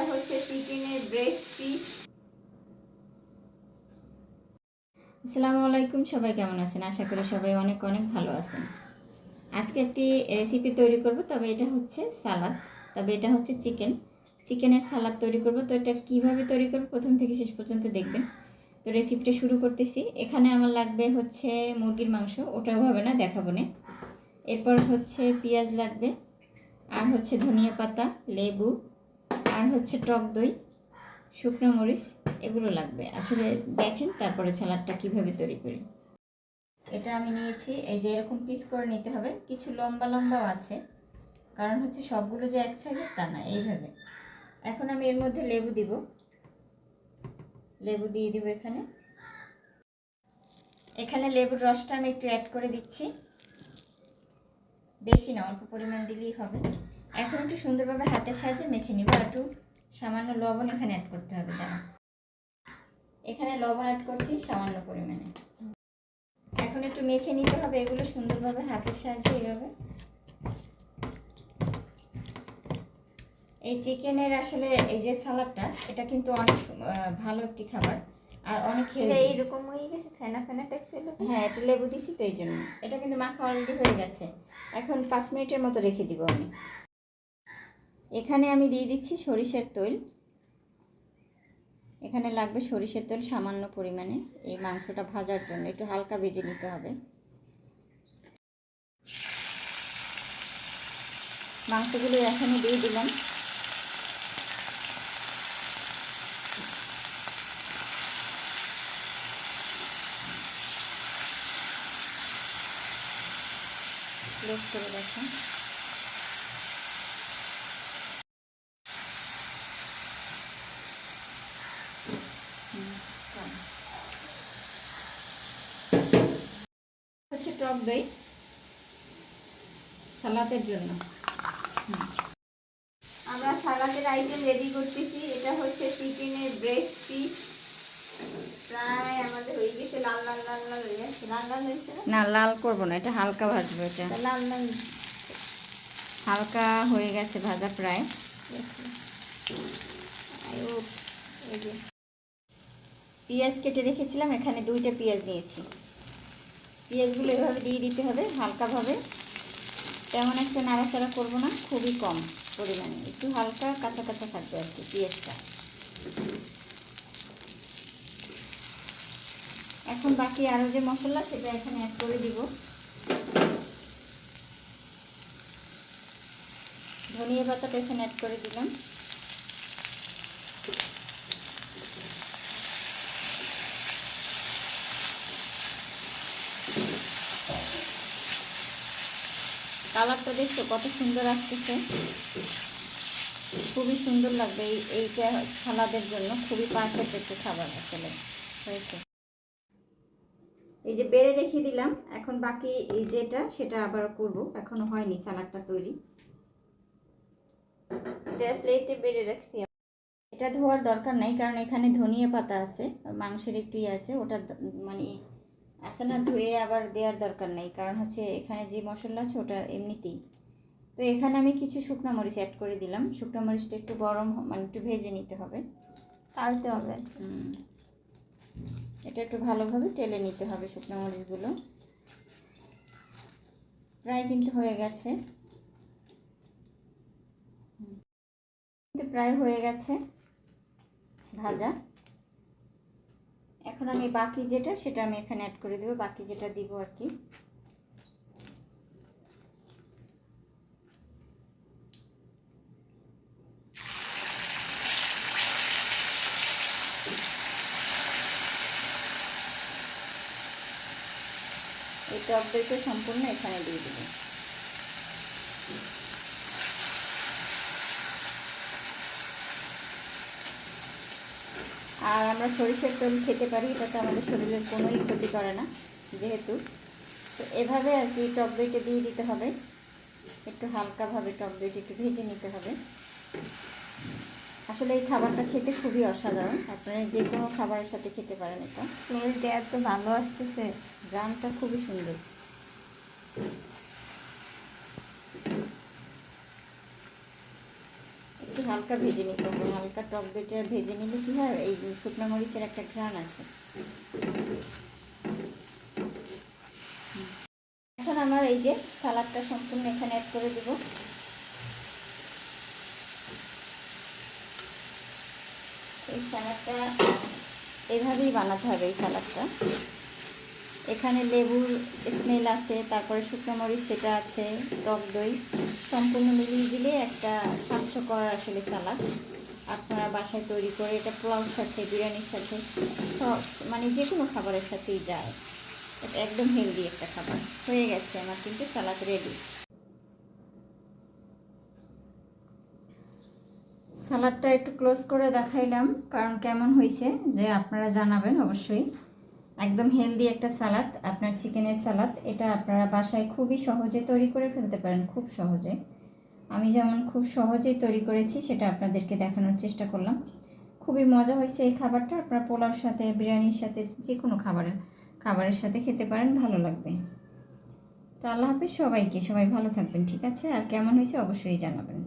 এটা হচ্ছে চিকেনের ব্রেস্ট পিস আসসালামু আলাইকুম, সবাই কেমন আছেন? আশা করি সবাই অনেক অনেক ভালো আছেন। আজকে একটি রেসিপি তৈরি করব, তবে এটা হচ্ছে সালাদ। তবে এটা হচ্ছে চিকেন। চিকেনের সালাদ তৈরি করব। তো এটা কীভাবে তৈরি করব, প্রথম থেকে শেষ পর্যন্ত দেখবেন। তো রেসিপিটা শুরু করতেছি। এখানে আমার লাগবে হচ্ছে মুরগির মাংস। ওটাও হবে না, দেখাবো না। এরপর হচ্ছে পেঁয়াজ লাগবে। আর হচ্ছে ধনিয়া পাতা, লেবু। আর হচ্ছে টক দই, শুকনো মরিচ, এগুলো লাগবে। আসলে দেখেন তারপরে সালাডটা কীভাবে তৈরি করি। এটা আমি নিয়েছি, এই যে এরকম পিস করে নিতে হবে। কিছু লম্বা লম্বাও আছে, কারণ হচ্ছে সবগুলো যে এক সাইজের তা না, এইভাবে। এখন আমি এর মধ্যে লেবু দিব। লেবু দিয়ে দিব এখানে। এখানে লেবুর রসটা আমি একটু অ্যাড করে দিচ্ছি। বেশি না, অল্প পরিমাণ দিলেই হবে। এখন একটু সুন্দরভাবে হাতের সাহায্যে মেখে নিব। একটু সামান্য লবণ এখানে অ্যাড করতে হবে দাঁড়া এখানে লবণ অ্যাড করছি সামান্য পরিমাণে। এখন একটু মেখে নিতে হবে এগুলো সুন্দরভাবে হাতের সাহায্যে এইভাবে। এই চিকেনের আসলে এই যে সালাডটা এটা কিন্তু অনেক ভালো একটি খাবার। আর অনেক হেলদি এইরকম হয়ে গেছে ফেনা ফেনা টাইপ ছিল হ্যাঁ এটা লেবু দিছি তো এই জন্য। এটা কিন্তু মাখা অলরেডি হয়ে গেছে। এখন পাঁচ মিনিটের মতো রেখে দিব আমি। এখানে আমি দিয়ে দিচ্ছি সরিষার তেল। এখানে লাগবে সরিষার তেল সামান্য পরিমাণে। এই মাংসটা ভাজার জন্য একটু হালকা ভেজে নিতে হবে। মাংসগুলো এখানে দিয়ে দিলাম। ক্লোজ করে দেখেন হুম, কম। হচ্ছে টক দই সালাদের জন্য। আমরা সালাদের আইটেম রেডি করতেছি। এটা হচ্ছে চিকেনের ব্রেস্ট পিস প্রায় আমাদের হয়ে গেছে লাল লাল লাল লাল হয়ে গেছে। লাল লাল হয়েছে না? লাল করব না এটা হালকা ভাজবো এটা। লাল লাল হালকা হয়ে গেছে ভাজা প্রায়। পেঁয়াজ কেটে রেখেছিলাম এখানে দুইটা পেঁয়াজ নিয়েছি। পেঁয়াজগুলো এভাবে দিয়ে দিতে হবে হালকাভাবে। তেমন একটা নাড়াচাড়া করব না, খুবই কম পরিমাণে। একটু হালকা কাঁচা কাঁচা থাকবে আর কি পেঁয়াজটা। এখন বাকি আরও যে মশলা, সেটা এখানে অ্যাড করে দিব। ধনিয়া পাতাটা এখানে অ্যাড করে দিলাম। কালারটা দেখছ? কত সুন্দর আসতেছে। খুবই সুন্দর লাগবে এই, এইটা সালাদের জন্য। খুবই পারফেক্ট একটি খাবার আসলে। হয়েছে। এই যে বেড়ে রেখে দিলাম। এখন বাকি এই যেটা, সেটা আবার করব। এখনও হয়নি সালাডটা তৈরি। এটা প্লেটে বেড়ে রাখছি। এটা ধোয়ার দরকার নাই, কারণ এখানে ধনিয়া পাতা আছে, মাংসের একটু ইয়ে আছে, ওটা মানে আছে না, ধুয়ে আবার দেওয়ার দরকার নেই। কারণ হচ্ছে এখানে যে মশলা আছে ওটা এমনিতেই। তো এখানে আমি কিছু শুকনো মরিচ অ্যাড করে দিলাম। শুকনো মরিচটা একটু গরম মানে একটু ভেজে নিতে হবে। তালতে হবে। এটা একটু ভালোভাবে টেলে নিতে হবে শুকনো মরিচগুলো। প্রায় কিন্তু হয়ে গেছে। প্রায় হয়ে গেছে। ভাজা। এখন আমি বাকি যেটা, সেটা আমি এখানে অ্যাড করে দেবো, বাকি যেটা দিব আর কি। এই টক দইটা সম্পূর্ণ এখানে দিয়ে দেবো। আর আমরা সরিষার তেল খেতে পারি, এটাতে আমাদের শরীরের কোনোই ক্ষতি করে না, যেহেতু। তো এভাবে আর কি টক দইটা দিয়ে দিতে হবে। একটু হালকাভাবে টক দইটা একটু ভেজে নিতে হবে। আসলে এই খাবারটা খেতে খুবই অসাধারণ। আপনারা যে কোনো খাবারের সাথে খেতে পারেন এটা। স্মেলটা এত ভালো আসতেছে, গ্রামটা খুবই সুন্দর একটু হালকা ভেজে নিতে হবে। হালকা টক দইটা ভেজে নিলে কী হয়? এই শুকনো মরিচের একটা ঘ্রাণ আছে। এখন আমার এই যে সালাদটা সম্পূর্ণ এখানে অ্যাড করে দেব। এই সালাদটা এভাবেই বানাতে হবে, এই সালাদটা। এখানে লেবুর স্মেল আসে, তারপরে শুকনো মরিচ সেটা আছে, টক দই। সম্পূর্ণ মিলিয়ে দিলে একটা স্বাস্থ্যকর আসলে সালাদ আপনারা বাসায় তৈরি করে এটা পোলাওর সাথে, বিরিয়ানির সাথে, সব মানে যে কোনো খাবারের সাথেই যায়। এটা একদম হেলদি একটা খাবার। হয়ে গেছে আমার কিন্তু সালাদ রেডি সালাদটা একটু ক্লোজ করে দেখাইলাম, কারণ কেমন হয়েছে যে আপনারা জানাবেন অবশ্যই। একদম হেলদি একটা সালাদ আপনার চিকেনের সালাদ এটা আপনারা বাসায় খুবই সহজে তৈরি করে ফেলতে পারেন, খুব সহজে। আমি যেমন খুব সহজেই তৈরি করেছি, সেটা আপনাদেরকে দেখানোর চেষ্টা করলাম। খুবই মজা হয়েছে এই খাবারটা, আপনারা পোলাওর সাথে, বিরিয়ানির সাথে যে কোনো খাবারের খাবারের সাথে খেতে পারেন, ভালো লাগবে। তো আল্লাহ হাফিজ সবাইকে, সবাই ভালো থাকবেন, ঠিক আছে? আর কেমন হয়েছে অবশ্যই জানাবেন।